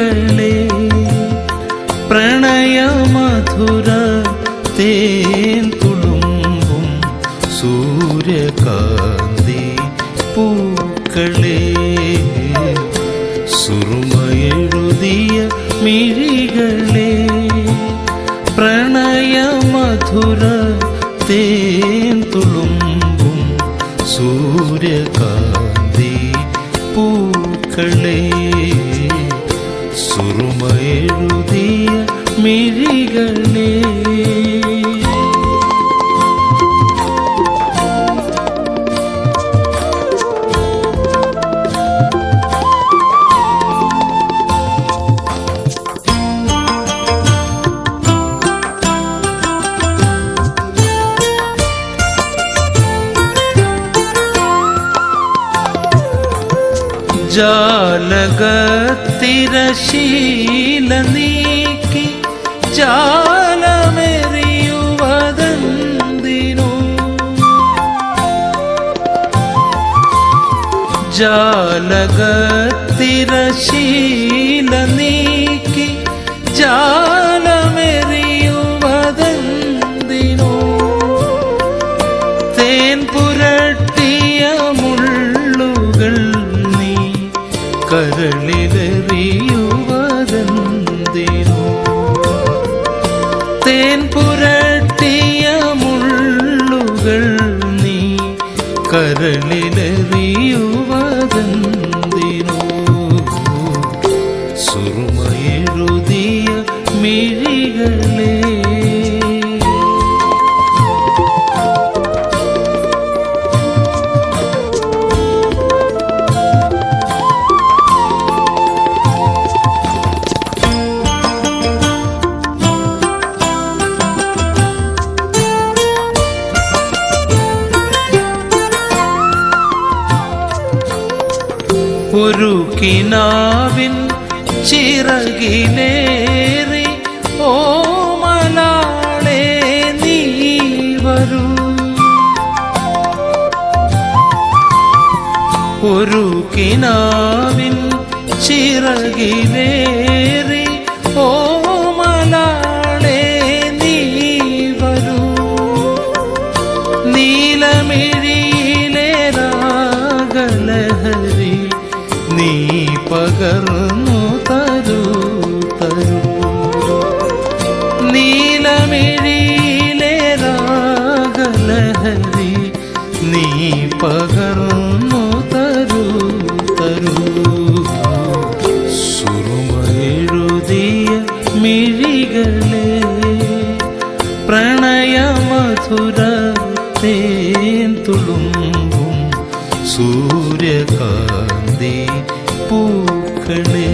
മകളെ പ്രണയമധുര തേൻ തുളുമ്പും സൂര്യകാന്തി പൂക്കളേ സുറുമയെഴുതിയ മിഴികളെ പ്രണയമധുര തേൻ തുളുമ്പും സൂര്യകാന്തി പൂക്കളേ ജാലകത്തിരശീല നീക്കി ജാലമെറിയുവതെന്തിനു. ജാലകത്തിരശീല നീക്കി ജാലമെറിയുവതെന്തിനു കരളിലെറിയുവതെന്തിനു? തേൻ പുരട്ടിയ സുറുമയെഴുതിയ മിഴികളേ ഒരു കിനാവിൻ ചിറകിലേറി ഓ മലാളെ നീ വരൂ. ഒരു കിനാവിൻ ചിറകിലേറി ഓ പകർന്നു തരൂ തരൂ. നീലമിഴിയിലെ രാഗലഹരി നീ പകർന്നു തരൂ തരൂ. സുറുമയെഴുതിയ മിഴികളെ പ്രണയമധുര തേൻ തുളുമ്പും സൂര്യകാന്തി പൂക്കളേ